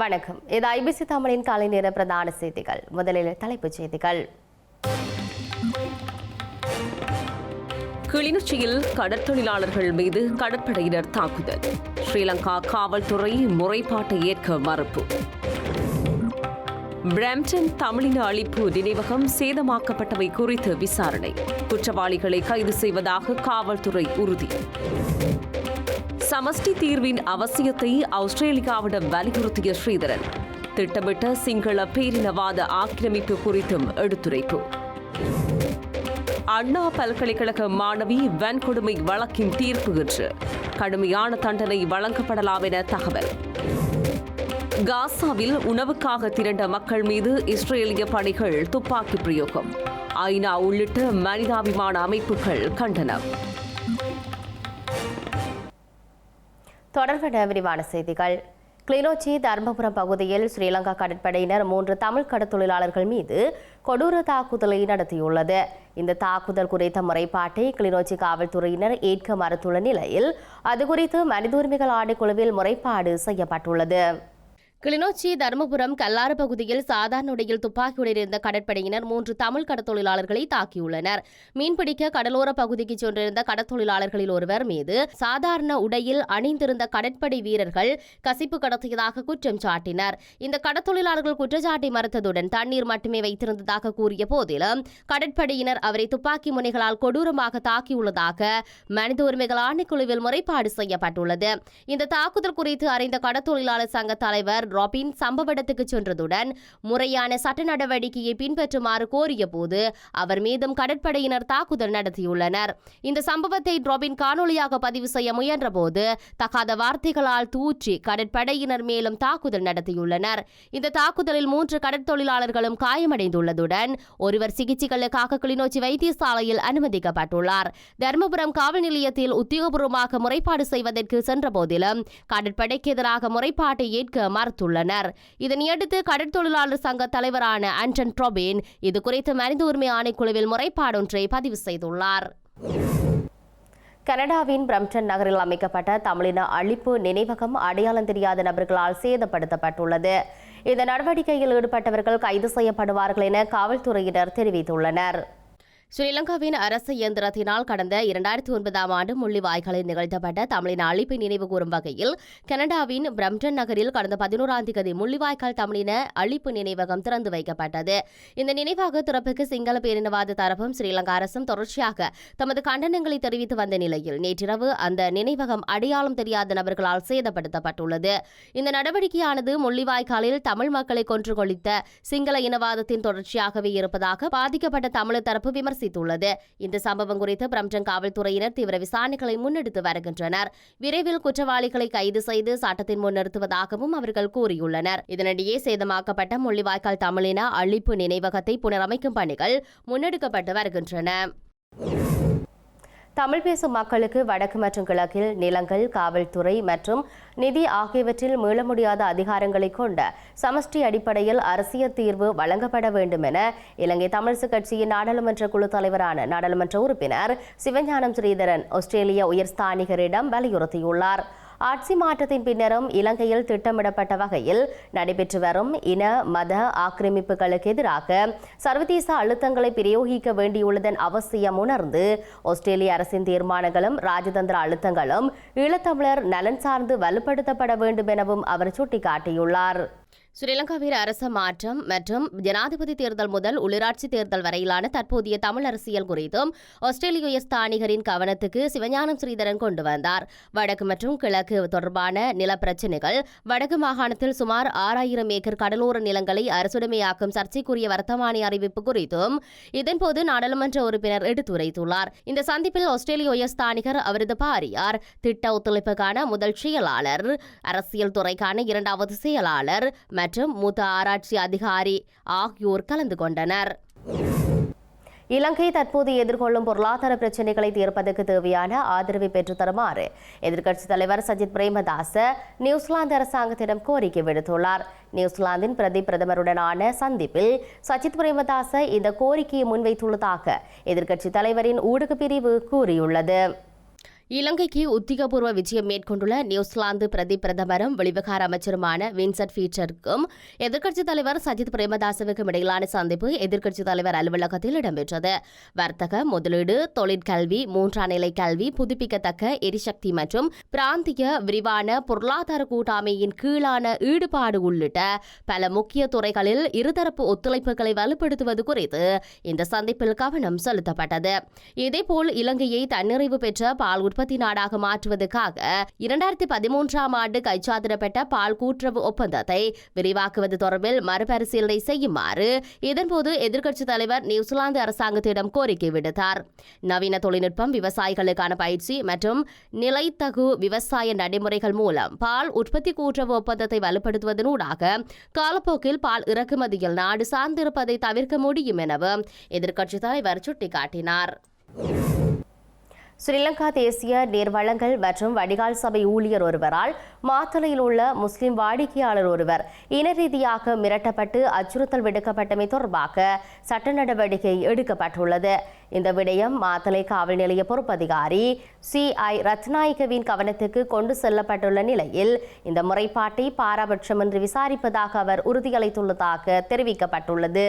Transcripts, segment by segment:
வணக்கம். இது ஐபிசி தமிழின் காலை நேர பிரதான செய்திகள். முதலில் தலைப்புச் செய்திகள். கிளிநொச்சியில் கடற்தொழிலாளர்கள் மீது கடற்படையினர் தாக்குதல். ஸ்ரீலங்கா காவல்துறை முறைப்பாட்டை ஏற்க மறுப்பு. பிரம்டன் தமிழின அழிப்பு நினைவகம் சேதமாக்கப்பட்டவை குறித்து விசாரணை. குற்றவாளிகளை கைது செய்வதாக காவல்துறை உறுதி. சமஷ்டி தீர்வின் அவசியத்தை ஆஸ்திரேலியாவிடம் வலியுறுத்திய ஸ்ரீதரன். திட்டமிட்ட சிங்கள பேரினவாத ஆக்கிரமிப்பு குறித்தும் எடுத்துரைப்பு. அண்ணா பல்கலைக்கழக மாணவி வன்கொடுமை வழக்கின் தீர்ப்பு இன்று. கடுமையான தண்டனை வழங்கப்படலாம் என தகவல். காசாவில் உணவுக்காக திரண்ட மக்கள் மீது இஸ்ரேலிய படைகள் துப்பாக்கி பிரயோகம். ஐநா உள்ளிட்ட மனிதாபிமான அமைப்புகள் கண்டனம். தொடர்பான விரிவான செய்திகள். கிளிநொச்சி தர்மபுரம் பகுதியில் ஸ்ரீலங்கா கடற்படையினர் மூன்று தமிழ் கடற்தொழிலாளர்கள் மீது கொடூர தாக்குதலை நடத்தியுள்ளது. இந்த தாக்குதல் குறித்த முறைப்பாட்டை கிளிநொச்சி காவல்துறையினர் ஏற்க மறுத்துள்ள நிலையில் அது குறித்து மனித உரிமைகள் ஆணைக்குழுவில் முறைப்பாடு செய்யப்பட்டுள்ளது. கிளிநொச்சி தருமபுரம் கல்லாறு பகுதியில் சாதாரண உடையில் துப்பாக்கியுடன் இருந்த கடற்படையினர் மூன்று தமிழ் கடத்தொழிலாளர்களை தாக்கியுள்ளனர். மீன்பிடிக்க கடலோர பகுதிக்கு சென்றிருந்த கடத்தொழிலாளர்களில் ஒருவர் மீது சாதாரண உடையில் அணிந்திருந்த கடற்படை வீரர்கள் கசிப்பு கடத்தியதாக குற்றம் சாட்டினர். இந்த கடத்தொழிலாளர்கள் குற்றச்சாட்டை மறுத்ததுடன் தண்ணீர் மட்டுமே வைத்திருந்ததாக கூறிய போதிலும் கடற்படையினர் அவரை துப்பாக்கி முனைகளால் கொடூரமாக தாக்கியுள்ளதாக மனித உரிமைகள் ஆணைக்குழுவில் முறைப்பாடு செய்யப்பட்டுள்ளது. இந்த தாக்குதல் குறித்து அறிந்த கடற்தொழிலாளர் சங்க தலைவர் ராபின் சம்பவ இடத்துக்கு சென்றதுடன் முறையான சட்ட நடவடிக்கையை பின்பற்றுமாறு கோரிய போது அவர் மீதும் கடற்படையினர் தாக்குதல் நடத்தியுள்ளனர். இந்த சம்பவத்தை ராபின் காணொலியாக பதிவு செய்ய முயன்றபோது தகாத வார்த்தைகளால் தூற்றி கடற்படையினர் மேலும் தாக்குதல் நடத்தியுள்ளனர். இந்த தாக்குதலில் மூன்று கடற்தொழிலாளர்களும் காயமடைந்துள்ளதுடன் ஒருவர் சிகிச்சைகளுக்காக கிளிநொச்சி வைத்தியசாலையில் அனுமதிக்கப்பட்டுள்ளார். தர்மபுரம் காவல் நிலையத்தில் உத்தியோகபூர்வமாக முறைப்பாடு செய்வதற்கு சென்ற போதிலும் கடற்படைக்கு எதிராக முறைப்பாட்டை ஏற்க தெரிவித்துள்ளனர். இதனையடுத்து கடற்தொழிலாளர் சங்க தலைவரான ஆண்டன் ட்ரோபின் இது குறித்து மனித உரிமை ஆணைக்குழுவில் முறைப்பாடொன்றை பதிவு செய்துள்ளார். கனடாவின் பிரம்டன் நகரில் அமைக்கப்பட்ட தமிழின அழிப்பு நினைவகம் அடையாளம் தெரியாத நபர்களால் சேதப்படுத்தப்பட்டுள்ளது. இந்த நடவடிக்கையில் ஈடுபட்டவர்கள் கைது செய்யப்படுவார்கள் என காவல்துறையினர் தெரிவித்துள்ளனர். ஸ்ரீலங்காவின் அரசு இயந்திரத்தினால் கடந்த இரண்டாயிரத்தி ஒன்பதாம் ஆண்டு முள்ளிவாய்களில் நிகழ்த்தப்பட்ட தமிழின் அழிப்பை நினைவு கூறும் வகையில் கனடாவின் பிரம்டன் நகரில் கடந்த பதினோராம் தேதி முள்ளிவாய்க்கால் தமிழின அழிப்பு நினைவகம் திறந்து வைக்கப்பட்டது. இந்த நினைவாக திறப்புக்கு சிங்கள பேரினவாத தரப்பும் ஸ்ரீலங்கா அரசும் தொடர்ச்சியாக தமது கண்டனங்களை தெரிவித்து வந்த நிலையில் நேற்றிரவு அந்த நினைவகம் அடையாளம் தெரியாத நபர்களால் சேதப்படுத்தப்பட்டுள்ளது. இந்த நடவடிக்கையானது முள்ளிவாய்க்காலில் தமிழ் மக்களை கொன்று கொளித்த சிங்கள இனவாதத்தின் தொடர்ச்சியாகவே இருப்பதாக பாதிக்கப்பட்ட தமிழர் தரப்பு விமர்சனம் விமர்சித்துள்ளது. இந்த சம்பவம் குறித்து பிரம்டன் காவல்துறையினர் தீவிர விசாரணைகளை முன்னெடுத்து வருகின்றனர். விரைவில் குற்றவாளிகளை கைது செய்து சட்டத்தின் முன் நிறுத்துவதாகவும் அவர்கள் கூறியுள்ளனர். இதனிடையே சேதமாக்கப்பட்ட முள்ளிவாய்க்கால் தமிழின அழிப்பு நினைவகத்தை புனரமைக்கும் பணிகள் முன்னெடுக்கப்பட்டு வருகின்றன. தமிழ் பேசும் மக்களுக்கு வடக்கு மற்றும் கிழக்கில் நிலங்கள் காவல்துறை மற்றும் நிதி ஆகியவற்றில் மீள முடியாத அதிகாரங்களை கொண்ட சமஷ்டி அடிப்படையில் அரசியல் தீர்வு வழங்கப்பட வேண்டும் என இலங்கை தமிழ்சு கட்சியின் நாடாளுமன்ற குழு தலைவரான நாடாளுமன்ற உறுப்பினர் சிவஞானம் ஸ்ரீதரன் ஆஸ்திரேலிய உயர்ஸ்தானிகரிடம் வலியுறுத்தியுள்ளார். ஆட்சி மாற்றத்தின் பின்னரும் இலங்கையில் திட்டமிடப்பட்ட வகையில் நடைபெற்று வரும் இன மத ஆக்கிரமிப்புகளுக்கு எதிராக சர்வதேச அழுத்தங்களை பிரயோகிக்க வேண்டியுள்ளதன் அவசியம் உணர்ந்து ஆஸ்திரேலிய அரசின் தீர்மானங்களும் ராஜதந்திர அழுத்தங்களும் ஈழத்தமிழர் நலன் சார்ந்து வலுப்படுத்தப்பட வேண்டும் எனவும் அவர் சுட்டிக்காட்டியுள்ளார். ஸ்ரீலங்காவில் அரச மாற்றம் மற்றும் ஜனாதிபதி தேர்தல் முதல் உள்ளூராட்சி தேர்தல் வரையிலான தற்போதைய தமிழ் அரசியல் குறித்தும் ஆஸ்திரேலிய ஸ்தானிகரின் கவனத்துக்கு சிவஞானம் ஸ்ரீதரன் கொண்டு வந்தார். வடக்கு மற்றும் கிழக்கு தொடர்பான நில பிரச்சினைகள் வடக்கு மாகாணத்தில் சுமார் ஆறாயிரம் ஏக்கர் கடலோர நிலங்களை அரசுடைமையாக்கும் சர்ச்சைக்குரிய வர்த்தமானி அறிவிப்பு குறித்தும் இதன்போது நாடாளுமன்ற உறுப்பினர் எடுத்துரைத்துள்ளார். இந்த சந்திப்பில் ஆஸ்திரேலிய ஸ்தானிகர் அவரது பாரியார் திட்ட ஒத்துழைப்புக்கான முதல் செயலாளர் அரசியல் துறைக்கான இரண்டாவது செயலாளர் மற்றும் மூத்த ஆராய்ச்சி அதிகாரி ஆகியோர் கலந்து கொண்டனர். இலங்கை தற்போது எதிர்கொள்ளும் பொருளாதார பிரச்சினைகளை தீர்ப்பதற்கு தேவையான ஆதரவை பெற்றுத்தருமாறு எதிர்க்கட்சித் தலைவர் சஜித் பிரேமதாச நியூசிலாந்து அரசாங்கத்திடம் கோரிக்கை விடுத்துள்ளார். நியூசிலாந்தின் பிரதி பிரதமருடனான சந்திப்பில் சஜித் பிரேமதாச இந்த கோரிக்கையை முன்வைத்துள்ளதாக எதிர்க்கட்சித் தலைவரின் ஊடக பிரிவு கூறியுள்ளது. இலங்கைக்கு உத்திகபூர்வ விஜயம் மேற்கொண்டுள்ள நியூசிலாந்து பிரதி பிரதமரும் வெளிவிகார அமைச்சருமான வின்சென்ட் ஃபீச்சருக்கும் எதிர்க்கட்சித் தலைவர் சஜித் பிரேமதாசவுக்கும் இடையிலான சந்திப்பு எதிர்க்கட்சித் தலைவர் அலுவலகத்தில் இடம்பெற்றது. வர்த்தக முதலீடு தொழிற்கல்வி மூன்றாம் நிலை கல்வி புதுப்பிக்கத்தக்க எரிசக்தி மற்றும் பிராந்திய விரிவான பொருளாதார கூட்டாமையின் கீழான ஈடுபாடு உள்ளிட்ட பல முக்கிய துறைகளில் இருதரப்பு ஒத்துழைப்புகளை வலுப்படுத்துவது குறித்து இந்த சந்திப்பில் கவனம் செலுத்தப்பட்டது. இதேபோல் இலங்கையை தன்னிறைவு பெற்ற பால் உற்பத்தி நாடாக மாற்றுவதற்காக இரண்டாயிரத்தி பதிமூன்றாம் ஆண்டு கைச்சாத்திடப்பட்ட பால் கூட்டுறவு ஒப்பந்தத்தை விரிவாக்குவது தொடர்பில் மறுபரிசீலனை செய்யுமாறு இதன்போது எதிர்க்கட்சித் தலைவர் நியூசிலாந்து அரசாங்கத்திடம் கோரிக்கை விடுத்தார். நவீன தொழில்நுட்பம் விவசாயிகளுக்கான பயிற்சி மற்றும் நிலைத்தகு விவசாய நடைமுறைகள் மூலம் பால் உற்பத்தி கூட்டுறவு ஒப்பந்தத்தை வலுப்படுத்துவதனூடாக காலப்போக்கில் பால் இறக்குமதியில் நாடு சார்ந்திருப்பதை தவிர்க்க முடியும் எனவும் எதிர்க்கட்சித் தலைவர் சுட்டிக்காட்டினார். ஸ்ரீலங்கா தேசிய நீர்வளங்கள் மற்றும் வடிகால் சபை ஊழியர் ஒருவரால் மாத்தளையில் உள்ள முஸ்லிம் வாடிக்கையாளர் ஒருவர் இன ரீதியாக மிரட்டப்பட்டு அச்சுறுத்தல் விடுக்கப்பட்டமை தொடர்பாக சட்ட நடவடிக்கை எடுக்கப்பட்டுள்ளது. இந்த விடயம் மாத்தளை காவல் நிலைய பொறுப்பதிகாரி சி. ஐ. ரத்நாயகவின் கவனத்துக்கு கொண்டு செல்லப்பட்டுள்ள நிலையில் இந்த முறைப்பாட்டை பாராபட்சமின்றி விசாரிப்பதாக அவர் உறுதியளித்துள்ளதாக தெரிவிக்கப்பட்டுள்ளது.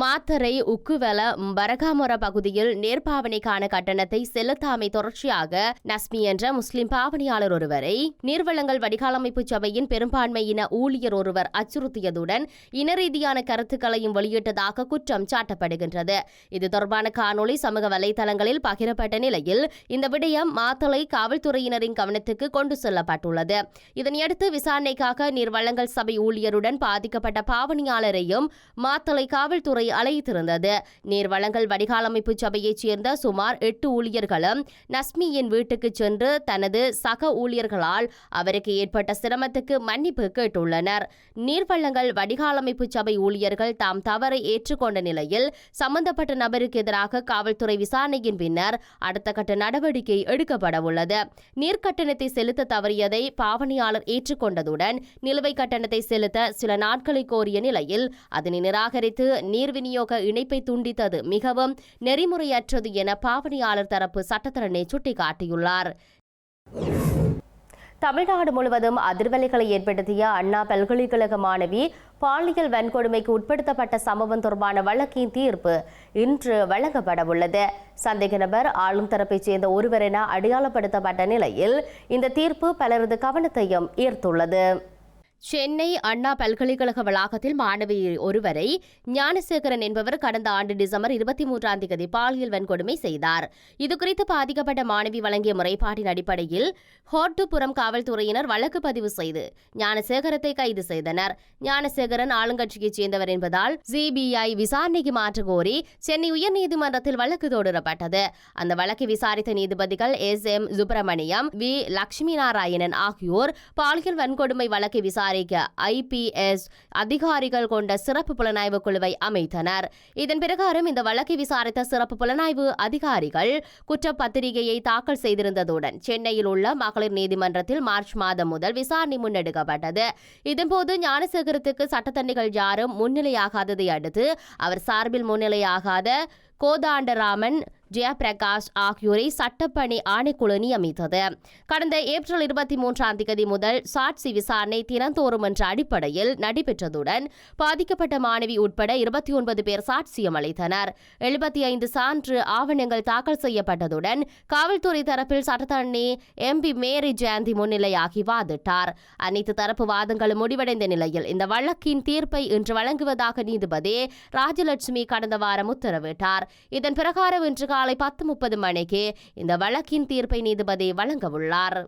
மாத்தரை உக்குவெல பரகாமொர பகுதியில் நேர்பாவனைக்கான கட்டணத்தை செலுத்தாமை தொடர்ச்சியாக நஸ்மி என்ற முஸ்லிம் பாவனையாளர் ஒருவரை நீர்வளங்கள் வடிகாலமைப்பு சபையின் பெரும்பான்மையின ஊழியர் ஒருவர் அச்சுறுத்தியதுடன் இன ரீதியான கருத்துக்களையும் வெளியிட்டதாக குற்றம் சாட்டப்படுகின்றது. இது தொடர்பான காணொளி சமூக வலைதளங்களில் பகிரப்பட்ட நிலையில் இந்த விடயம் மாத்தளை காவல்துறையினரின் கவனத்துக்கு கொண்டு செல்லப்பட்டுள்ளது. இதனையடுத்து விசாரணைக்காக நீர்வளங்கள் சபை ஊழியருடன் பாதிக்கப்பட்ட பாவனையாளரையும் மாத்தளை காவல்துறை துறை அழைத்திருந்தது நீர்வளங்கள் வடிகாலமைப்பு சபையைச் சேர்ந்த சுமார் எட்டு ஊழியர்களும் நஸ்மியின் வீட்டுக்கு சென்று தனது சக ஊழியர்களால் அவருக்கு ஏற்பட்ட சிரமத்துக்கு மன்னிப்பு கேட்டுள்ளனர். நீர்வளங்கள் வடிகாலமைப்பு சபை ஊழியர்கள் தாம் தவறை ஏற்றுக்கொண்ட நிலையில் சம்பந்தப்பட்ட நபருக்கு எதிராக காவல்துறை விசாரணையின் பின்னர் அடுத்த கட்ட நடவடிக்கை எடுக்கப்பட உள்ளது. நீர்க்கட்டணத்தை செலுத்த தவறியதை பாவனையாளர் ஏற்றுக்கொண்டதுடன் நிலுவை கட்டணத்தை செலுத்த சில நாட்களை கோரிய நிலையில் அதனை நிராகரித்து நீர் விநியோக இணைப்பை துண்டித்தது மிகவும் நெறிமுறையற்றது என பாவனையாளர் தரப்பு சட்டத்தரணை சுட்டிக்காட்டியுள்ளார். தமிழ்நாடு முழுவதும் அதிர்வலைகளை ஏற்படுத்திய அண்ணா பல்கலைக்கழக மாணவி பாலியல் வன்கொடுமைக்கு உட்படுத்தப்பட்ட சம்பவம் தொடர்பான வழக்கின் தீர்ப்பு இன்று வழங்கப்பட உள்ளது சந்தேக நபர் ஆளும் தரப்பைச் சேர்ந்த ஒருவர் என அடையாளப்படுத்தப்பட்ட நிலையில் இந்த தீர்ப்பு பலரது கவனத்தையும் ஈர்த்துள்ளது. சென்னை அண்ணா பல்கலைக்கழக வளாகத்தில் மாணவி ஒருவரை ஞானசேகரன் என்பவர் கடந்த ஆண்டு டிசம்பர் இருபத்தி மூன்றாம் தேதி பாலியல் வன்கொடுமை செய்தார். இதுகுறித்து பாதிக்கப்பட்ட மாணவி வழங்கிய முறைப்பாட்டின் அடிப்படையில் ஹோட்டுப்புறம் காவல்துறையினர் வழக்கு பதிவு செய்து ஞானசேகரத்தை கைது செய்தனர். ஞானசேகரன் ஆளுங்கட்சியைச் சேர்ந்தவர் என்பதால் சிபிஐ விசாரணைக்கு மாற்ற கோரி சென்னை உயர்நீதிமன்றத்தில் வழக்கு தொடரப்பட்டது. அந்த வழக்கை விசாரித்த நீதிபதிகள் S M Subramaniam V Lakshmi Narayanan ஆகியோர் பாலியல் வன்கொடுமை வழக்கை விசாரி விசாரிக்க ஐபிஎஸ் அதிகாரிகள் கொண்ட சிறப்பு புலனாய்வு குழுவை அமைத்தனர். இதன் பிரகாரம் இந்த வழக்கை விசாரித்த சிறப்பு புலனாய்வு அதிகாரிகள் குற்றப்பத்திரிகையை தாக்கல் செய்திருந்ததுடன் சென்னையில் உள்ள மகளிர் நீதிமன்றத்தில் மார்ச் மாதம் முதல் விசாரணை முன்னெடுக்கப்பட்டது. இதன்போது ஞானசேகரத்துக்கு சட்டத்தண்டிகள் யாரும் முன்னிலையாகாததை அடுத்து அவர் சார்பில் முன்னிலையாகாத கோதாண்டராமன் ஜெயபிரகாஷ் ஆகியோரை சட்டப்பணி ஆணைக்குழு நியமித்தது கடந்த ஏப்ரல் இருபத்தி மூன்றாம் தேதி முதல் சாட்சி விசாரணை தினந்தோறும் என்ற அடிப்படையில் நடைபெற்றதுடன் பாதிக்கப்பட்ட மாணவி உட்பட இருபத்தி ஒன்பது பேர் சாட்சியம் அளித்தனர். எழுபத்தி ஐந்து சான்று ஆவணங்கள் தாக்கல் செய்யப்பட்டதுடன் காவல்துறை தரப்பில் சட்டத்தரணி எம்பி மேரி ஜெயந்தி முன்னிலையாகி வாதிட்டார். அனைத்து தரப்பு வாதங்களும் முடிவடைந்த நிலையில் இந்த வழக்கின் தீர்ப்பை இன்று வழங்குவதாக நீதிபதி ராஜலட்சுமி கடந்த வாரம் உத்தரவிட்டார். இதன் பிரகாரம் இன்று காலை காலை பத்து முப்பது மணிக்கு இந்த வழக்கின் தீர்ப்பை நீதிபதி வழங்கவுள்ளார்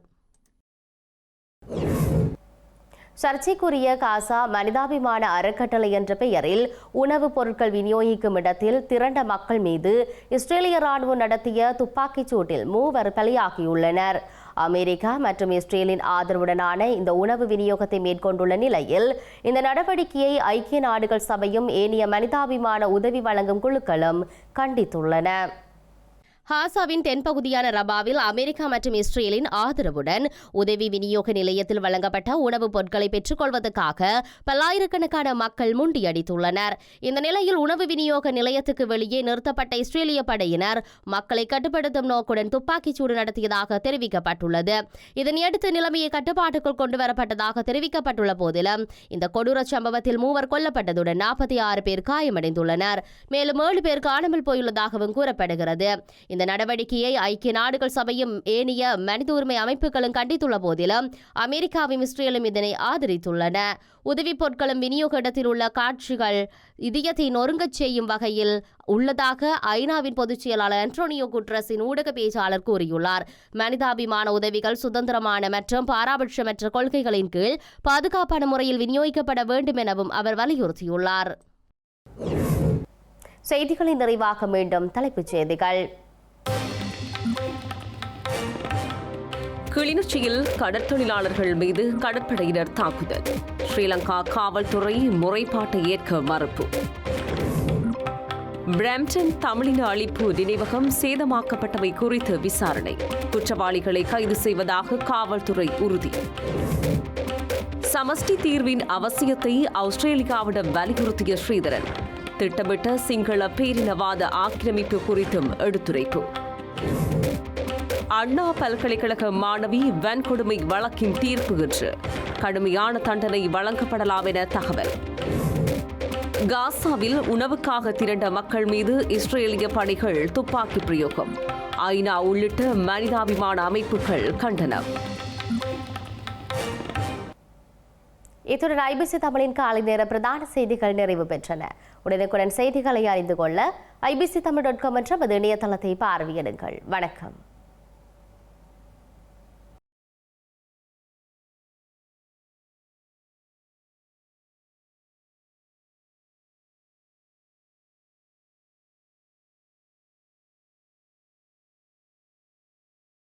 சர்ச்சைக்குரிய காசா மனிதாபிமான அறக்கட்டளை என்ற பெயரில் உணவுப் பொருட்கள் விநியோகிக்கும் இடத்தில் திரண்ட மக்கள் மீது இஸ்ரேலிய ராணுவம் நடத்திய துப்பாக்கிச் சூட்டில் மூவர் பலியாகியுள்ளனர். அமெரிக்கா மற்றும் இஸ்ரேலின் ஆதரவுடனான இந்த உணவு விநியோகத்தை மேற்கொண்டுள்ள நிலையில் இந்த நடவடிக்கையை ஐக்கிய நாடுகள் சபையும் ஏனைய மனிதாபிமான உதவி வழங்கும் குழுக்களும் கண்டித்துள்ளன. ஹாசாவின் தென்பகுதியான ரபாவில் அமெரிக்கா மற்றும் இஸ்ரேலின் ஆதரவுடன் உதவி விநியோக நிலையத்தில் வழங்கப்பட்ட உணவுப் பொருட்களை பெற்றுக்கொள்வதற்காக பல்லாயிரக்கணக்கான மக்கள் முண்டியடித்துள்ளனர். இந்த நிலையில் உணவு விநியோக நிலையத்துக்கு வெளியே நிறுத்தப்பட்ட இஸ்ரேலிய படையினர் மக்களை கட்டுப்படுத்தும் நோக்குடன் துப்பாக்கிச் சூடு நடத்தியதாக தெரிவிக்கப்பட்டுள்ளது. இதனையடுத்து நிலைமையை கட்டுப்பாட்டுக்குள் கொண்டு வரப்பட்டதாக தெரிவிக்கப்பட்டுள்ள போதிலும் இந்த கொடூர சம்பவத்தில் மூவர் கொல்லப்பட்டதுடன் நாற்பத்தி ஆறு பேர் காயமடைந்துள்ளனர். மேலும் ஏழு பேர் காணாமல் போயுள்ளதாகவும் கூறப்படுகிறது. இந்த நடவடிக்கையை ஐக்கிய நாடுகள் சபையும் ஏனைய மனித உரிமை அமைப்புகளும் கண்டித்துள்ள போதிலும் அமெரிக்காவும் இஸ்ரேலும் இதனை ஆதரித்துள்ளன. உதவிப் பொருட்களும் விநியோக இடத்தில் உள்ள காட்சிகள் இதயத்தை நொறுங்கச் செய்யும் வகையில் உள்ளதாக ஐநாவின் பொதுச் செயலாளர் அன்டோனியோ குட்ரஸின் ஊடக பேச்சாளர் கூறியுள்ளார். மனிதாபிமான உதவிகள் சுதந்திரமான மற்றும் பாராபட்சமற்ற கொள்கைகளின் கீழ் பாதுகாப்பான முறையில் விநியோகிக்கப்பட வேண்டும் எனவும் அவர் வலியுறுத்தியுள்ளார். செய்திகளின் நிறைவாக மீண்டும் தலைப்புச் செய்திகள். கிளிநொச்சியில் கடற்தொழிலாளர்கள் மீது கடற்படையினர் தாக்குதல். ஸ்ரீலங்கா காவல்துறை முறைப்பாட்டை ஏற்க மறுப்பு. பிரம்டன் தமிழின அழிப்பு நினைவகம் சேதமாக்கப்பட்டவை குறித்து விசாரணை. குற்றவாளிகளை கைது செய்வதாக காவல்துறை உறுதி. சமஷ்டி தீர்வின் அவசியத்தை ஆஸ்திரேலியாவிடம் வலியுறுத்திய ஸ்ரீதரன். திட்டமிட்ட சிங்கள பேரினவாத ஆக்கிரமிப்பு குறித்தும் எடுத்துரைப்பு. அண்ணா பல்கலைக்கழக மாணவி வன்கொடுமை வழக்கின் தீர்ப்பு இன்று. கடுமையான தண்டனை வழங்கப்படலாம் என தகவல். காசாவில் உணவுக்காக திரண்ட மக்கள் மீது இஸ்ரேலிய படைகள் துப்பாக்கி பிரயோகம். ஐநா உள்ளிட்ட மனிதாபிமான அமைப்புகள் கண்டனம். இத்துடன் ஐபிசி தமிழின் காலை நேர பிரதான செய்திகள் நிறைவு பெற்றன. உடனுக்குடன் செய்திகளை அறிந்து கொள்ள ஐபிசி தமிழ் டாட் காம் என்ற இணையதளத்தை பார்வையிடுங்கள். வணக்கம்.